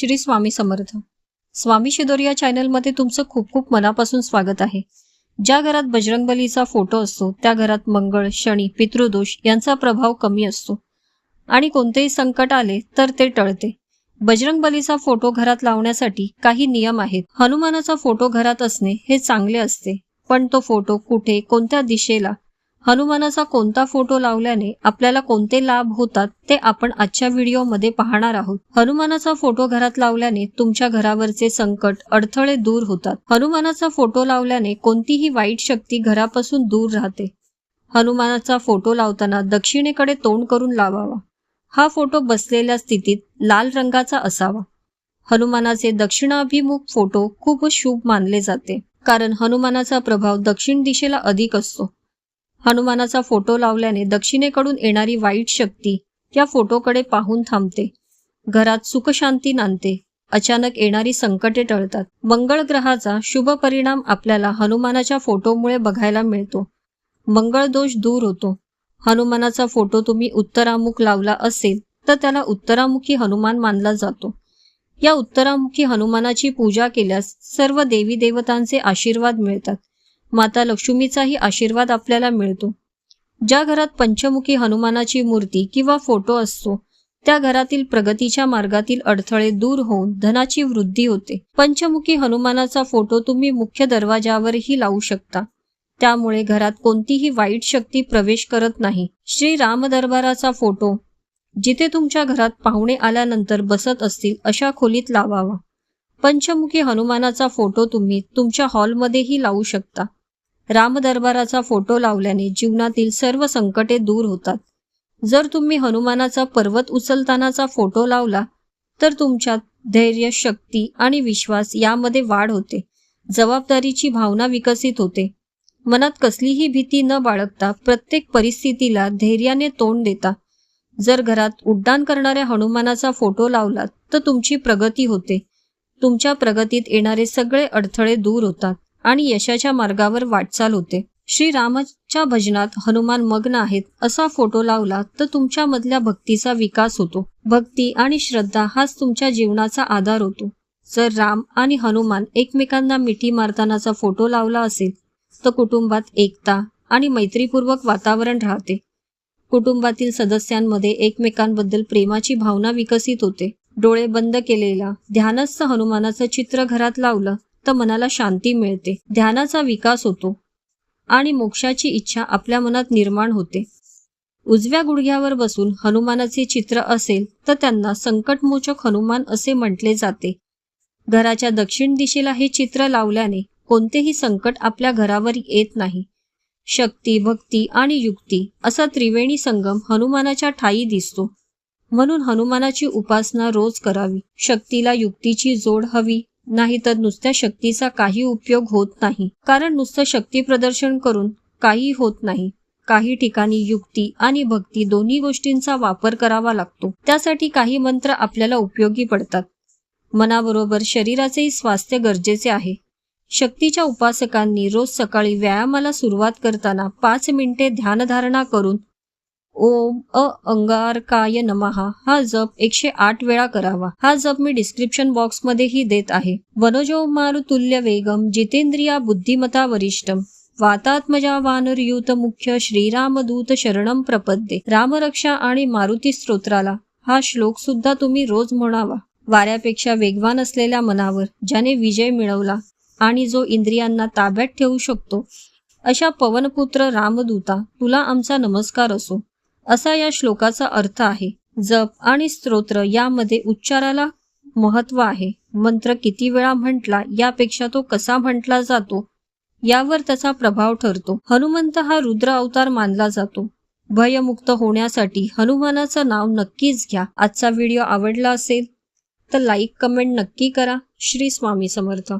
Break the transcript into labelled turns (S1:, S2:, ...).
S1: श्री स्वामी समर्थ. स्वामी शिदोर या चॅनलमध्ये तुमचं खूप खूप मनापासून स्वागत आहे. ज्या घरात बजरंगबलीचा फोटो असतो त्या घरात मंगळ शनी पितृदोष यांचा प्रभाव कमी असतो. आणि कोणतेही संकट आले तर ते टळते. बजरंगबलीचा फोटो घरात लावण्यासाठी काही नियम आहेत. हनुमानाचा फोटो घरात असणे हे चांगले असते. पण तो फोटो कुठे कोणत्या दिशेला हनुमानाचा कोणता फोटो लावल्याने आपल्याला कोणते लाभ होतात ते आपण आजच्या व्हिडिओमध्ये पाहणार आहोत. हनुमानाचा फोटो घरात लावल्याने तुमच्या घरावरचे संकट अडथळे दूर होतात. हनुमानाचा फोटो लावल्याने कोणतीही वाईट शक्ती घरापासून दूर राहते. हनुमानाचा फोटो लावताना दक्षिणेकडे तोंड करून लावावा. हा फोटो बसलेल्या स्थितीत लाल रंगाचा असावा. हनुमानाचे दक्षिणाभिमुख फोटो खूप शुभ मानले जाते. कारण हनुमानाचा प्रभाव दक्षिण दिशेला अधिक असतो. हनुमानाचा फोटो लावल्याने दक्षिणेकडून येणारी वाईट शक्ती या फोटोकडे पाहून थांबते. घरात सुखशांती नांदते. अचानक येणारी संकटे टळतात. मंगळ ग्रहाचा शुभ परिणाम आपल्याला हनुमानाच्या फोटोमुळे बघायला मिळतो. मंगळ दोष दूर होतो. हनुमानाचा फोटो तुम्ही उत्तरामुख लावला असेल तर त्याला उत्तरामुखी हनुमान मानला जातो. या उत्तरामुखी हनुमानाची पूजा केल्यास सर्व देवी देवतांचे आशीर्वाद मिळतात. माता लक्ष्मीचाही आशीर्वाद आपल्याला मिळतो. ज्या घरात पंचमुखी हनुमानाची मूर्ती किंवा फोटो असतो त्या घरातील प्रगतीच्या मार्गातील अडथळे दूर होऊन धनाची वृद्धी होते. पंचमुखी हनुमानाचा फोटो तुम्ही मुख्य दरवाजावरही लावू शकता. त्यामुळे घरात कोणतीही वाईट शक्ती प्रवेश करत नाही. श्री राम दरबाराचा फोटो जिथे तुमच्या घरात पाहुणे आल्यानंतर बसत असतील अशा खोलीत लावावा. पंचमुखी हनुमानाचा फोटो तुम्ही तुमच्या हॉलमध्येही लावू शकता. राम दरबाराचा फोटो लावल्याने जीवनातील सर्व संकटे दूर होतात. जर तुम्ही हनुमानाचा पर्वत उचलतानाचा फोटो लावला तर तुमच्यात धैर्य शक्ती आणि विश्वास यामध्ये वाढ होते. जबाबदारीची भावना विकसित होते. मनात कसलीही भीती न बाळगता प्रत्येक परिस्थितीला धैर्याने तोंड देता. जर घरात उड्डाण करणाऱ्या हनुमानाचा फोटो लावलात तर तुमची प्रगती होते. तुमच्या प्रगतीत येणारे सगळे अडथळे दूर होतात. आणि यशाच्या मार्गावर वाटचाल होते. श्रीरामाच्या भजनात हनुमान मग्न आहेत असा फोटो लावला तर तुमच्यामधल्या भक्तीचा विकास होतो. भक्ती आणि श्रद्धा हाच तुमच्या जीवनाचा आधार होतो. जर राम आणि हनुमान एकमेकांना मिठी मारतानाचा फोटो लावला असेल तर कुटुंबात एकता आणि मैत्रीपूर्वक वातावरण राहते. कुटुंबातील सदस्यांमध्ये एकमेकांबद्दल प्रेमाची भावना विकसित होते. डोळे बंद केलेला ध्यानस्थ हनुमानाचं चित्र घरात लावलं तर मनाला शांती मिळते. ध्यानाचा विकास होतो. आणि मोक्षाची इच्छा आपल्या मनात निर्माण होते. उजव्या गुडघ्यावर बसून हनुमानाचे चित्र असेल तर त्यांना संकटमोचक हनुमान असे म्हटले जाते. घराच्या दक्षिण दिशेला हे चित्र लावल्याने कोणतेही संकट आपल्या घरावर येत नाही. शक्ती भक्ती आणि युक्ती असा त्रिवेणी संगम हनुमानाच्या ठाई दिसतो. म्हणून हनुमानाची उपासना रोज करावी. शक्तीला युक्तीची जोड हवी. नाही तर नुसत्या शक्तीचा काही उपयोग होत नाही. कारण नुसतं शक्ती प्रदर्शन करून काही होत नाही. काही ठिकाणी युक्ती आणि भक्ती दोन्ही गोष्टींचा वापर करावा लागतो. त्यासाठी काही मंत्र आपल्याला उपयोगी पडतात. मनाबरोबर शरीराचेही स्वास्थ्य गरजेचे आहे. शक्तीच्या उपासकांनी रोज सकाळी व्यायामाला सुरुवात करताना पाच मिनिटे ध्यानधारणा करून ओम अ अंगारकाय नमहा. हा जप एकशे आठ वेळा करावा. हा जप मी डिस्क्रिप्शन बॉक्स मध्येही देत आहे. वनजो मारुतुल्य वेगम जितेंद्रिया बुद्धिमता वरिष्ठम. वातात्मजा वानरयुत मुख्य श्रीरामदूत शरणम प्रपद्ये. रामरक्षा आणि मारुती स्तोत्राला. हा श्लोक सुद्धा तुम्ही रोज म्हणावा. वाऱ्यापेक्षा वेगवान असलेल्या मनावर ज्याने विजय मिळवला आणि जो इंद्रियांना ताब्यात ठेवू शकतो. अशा पवनपुत्र रामदूता तुला आमचा नमस्कार असो. असा या श्लोकाचा अर्थ आहे. जप आणि स्तोत्र यामध्ये उच्चाराला महत्त्व आहे. मंत्र किती वेळा म्हटला यापेक्षा तो कसा म्हटला जातो यावर त्याचा प्रभाव ठरतो. हनुमंत हा रुद्र अवतार मानला जातो. भयमुक्त होण्यासाठी हनुमानाचं नाव नक्कीच घ्या. आजचा व्हिडिओ आवडला असेल तर लाईक कमेंट नक्की करा. श्री स्वामी समर्थ.